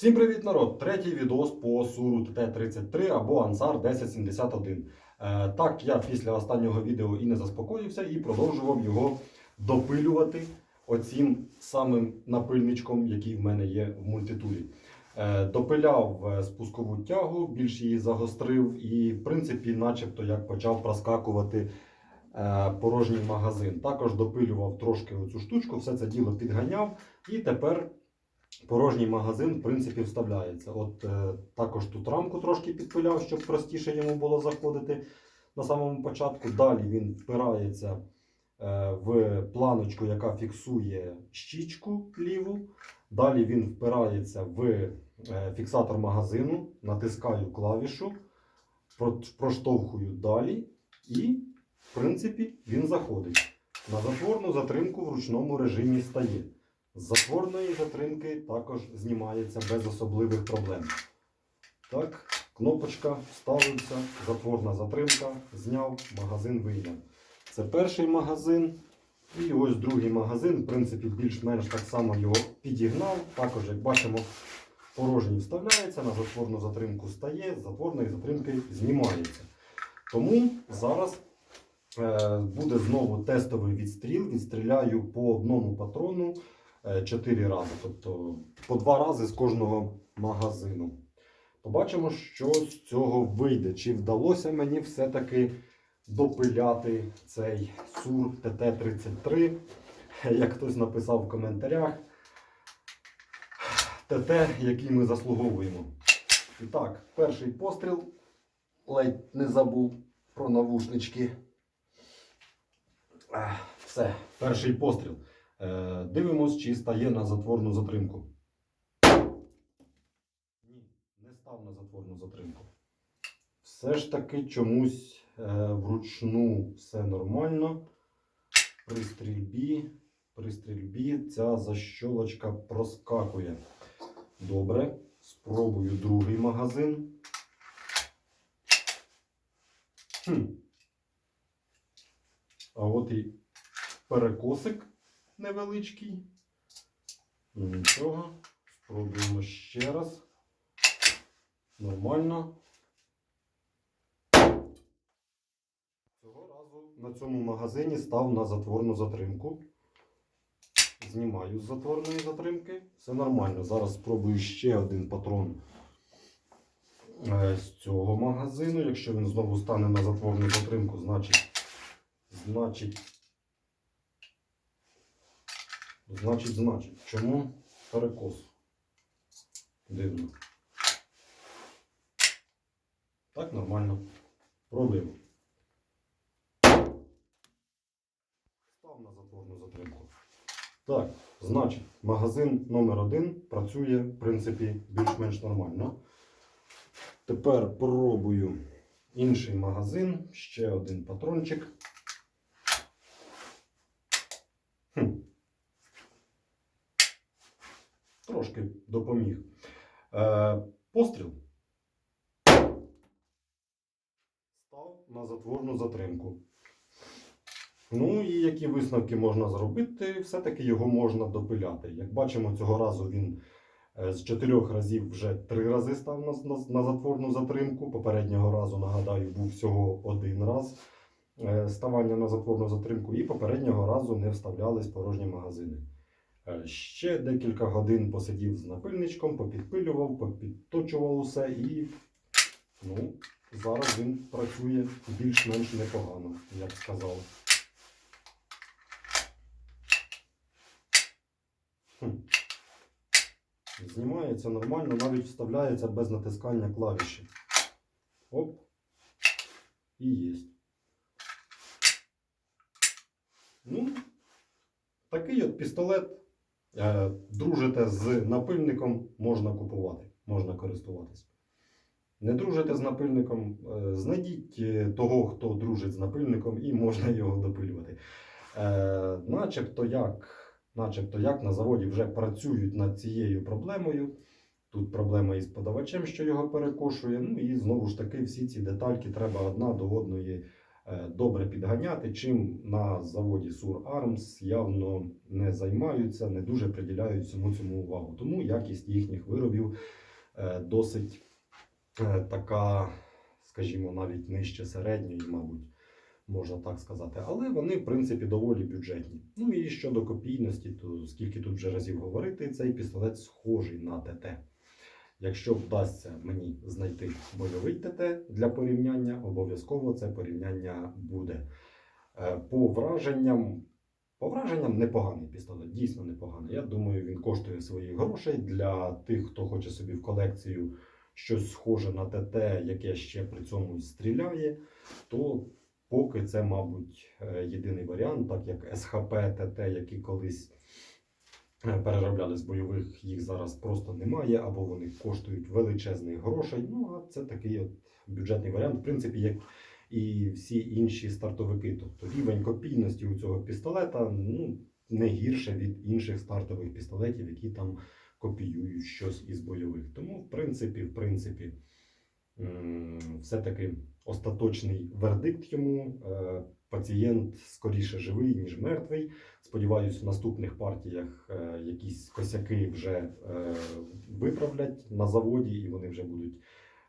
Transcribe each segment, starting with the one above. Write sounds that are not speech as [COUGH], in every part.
Всім привіт, народ! Третій відос по Суру ТТ-33 або Ансар 1071. Е, так, я після останнього відео і не заспокоївся і продовжував його допилювати оцім самим напильничком, який в мене є в мультитулі. Е, допиляв е, спускову тягу, більш її загострив, і, в принципі, начебто як почав проскакувати порожній магазин. Також допилював трошки оцю штучку, все це діло підганяв, і тепер порожній магазин, в принципі, вставляється. От е, також тут рамку трошки підпиляв, щоб простіше йому було заходити на самому початку. Далі він впирається е, в планочку, яка фіксує щічку ліву. Далі він впирається в е, фіксатор магазину, натискаю клавішу, проштовхую далі, і, в принципі, він заходить. На затворну затримку в ручному режимі стає. З затворної затримки також знімається без особливих проблем. Так, кнопочка вставився, затворна затримка, зняв, магазин вийняв. Це перший магазин. І ось другий магазин, в принципі, більш-менш так само його підігнав. Також, як бачимо, порожній вставляється, на затворну затримку стає, з затворної затримки знімається. Тому зараз е, буде знову тестовий відстріл. Відстріляю по одному патрону 4 рази, тобто по два рази з кожного магазину. Побачимо, що з цього вийде. Чи вдалося мені все-таки допиляти цей Сур ТТ-33, як хтось написав в коментарях. ТТ, який ми заслуговуємо. І так, перший постріл. Ледь не забув про навушнички. Все, перший постріл. Е, Дивимось, чи стає на затворну затримку. Ні, не став на затворну затримку. Все ж таки чомусь е, вручну все нормально. При стрільбі, при стрільбі ця защолочка проскакує. Добре. Спробую другий магазин. Хм. А от і перекосик невеличкий. Нічого. Спробуємо ще раз. Нормально. Цього разу на цьому магазині став на затворну затримку. Знімаю з затворної затримки. Все нормально. Зараз спробую ще один патрон е, з цього магазину. Якщо він знову стане на затворну затримку, значить, значить, значить, значить. Чому перекос? Дивно. Так, нормально. Пробуємо. Став на затворну затримку. Так, значить, магазин номер один працює, в принципі, більш-менш нормально. Тепер пробую інший магазин, ще один патрончик. Хм. Трошки допоміг. Е, постріл. Став на затворну затримку. Ну і які висновки можна зробити, все-таки його можна допиляти. Як бачимо, цього разу він е, з чотирьох разів вже три рази став на, на, на затворну затримку. Попереднього разу, нагадаю, був всього один раз е, ставання на затворну затримку, і попереднього разу не вставлялись порожні магазини. Е, Ще декілька годин посидів з напильничком, попідпилював, попідточував усе і ну, зараз він працює більш-менш непогано, як сказав. Хм. Знімається нормально, навіть вставляється без натискання клавіші. Оп. І є. Ну, такий от пістолет. Е, дружите з напильником, можна купувати, можна користуватись. Не дружите з напильником, е, знайдіть е, того, хто дружить з напильником, і можна його допилювати. Начебто як начебто як на заводі вже працюють над цією проблемою. Тут проблема із подавачем, що його перекошує. Ну і знову ж таки, всі ці детальки треба одна до одної добре підганяти, чим на заводі Sur Arms явно не займаються, не дуже приділяють всьому цьому увагу. Тому якість їхніх виробів е, досить е, така, скажімо, навіть нижче середньої, мабуть, можна так сказати. Але вони, в принципі, доволі бюджетні. Ну і щодо копійності, то скільки тут вже разів говорити, цей пістолет схожий на ТТ. Якщо вдасться мені знайти бойовий ТТ для порівняння, обов'язково це порівняння буде. Е, По враженням, по враженням непоганий пістолет, дійсно непоганий. Я думаю, він коштує своїх грошей для тих, хто хоче собі в колекцію щось схоже на ТТ, яке ще при цьому стріляє, то поки це, мабуть, е, єдиний варіант, так як СХП ТТ, які колись переробляли з бойових, їх зараз просто немає, або вони коштують величезних грошей. Ну, а це такий от бюджетний варіант, в принципі, як і всі інші стартовики. Тобто рівень копійності у цього пістолета ну, не гірше від інших стартових пістолетів, які там копіюють щось із бойових. Тому, в принципі, в принципі, все-таки остаточний вердикт йому. Пацієнт скоріше живий, ніж мертвий. Сподіваюсь, в наступних партіях е, якісь косяки вже е, виправлять на заводі, і вони вже будуть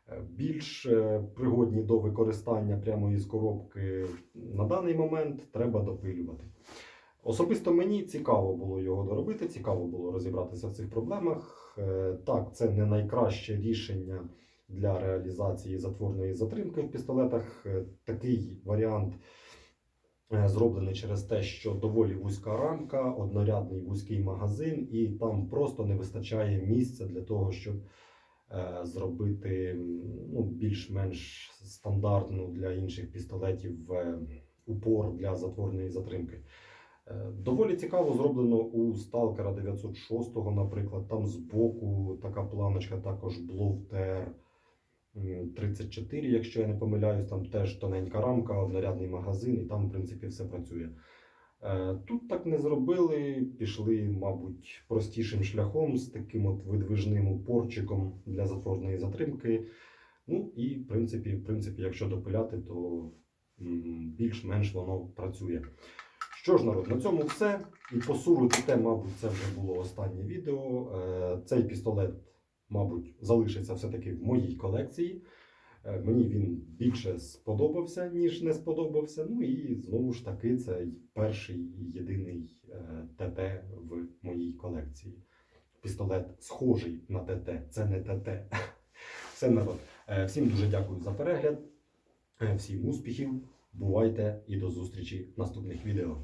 е, більш пригодні до використання прямо із коробки. На даний момент треба допилювати. Особисто мені цікаво було його доробити, цікаво було розібратися в цих проблемах. Так, це не найкраще рішення для реалізації затворної затримки в пістолетах. Такий варіант зроблений через те, що доволі вузька рамка, однорядний вузький магазин, і там просто не вистачає місця для того, щоб е, зробити ну, більш-менш стандартну для інших пістолетів е, упор для затворної затримки. Е, Доволі цікаво зроблено у Stalker 906, наприклад. Там збоку така планочка, також Blow 34, якщо я не помиляюсь, там теж тоненька рамка, однорядний магазин, і там, в принципі, все працює. Е, Тут так не зробили, пішли, мабуть, простішим шляхом з таким от видвижним упорчиком для затворної затримки. Ну і в принципі, в принципі, якщо допиляти, то більш-менш воно працює. Що ж, народ, на цьому все. І по суру те, мабуть, це вже було останнє відео. Е, Цей пістолет, мабуть, залишиться все-таки в моїй колекції. Е, Мені він більше сподобався, ніж не сподобався. Ну і знову ж таки, це перший єдиний е, ТТ в моїй колекції. Пістолет схожий на ТТ, це не ТТ. [LAUGHS] Все народ. Е, Всім дуже дякую за перегляд. Всім успіхів. Бувайте і до зустрічі в наступних відео.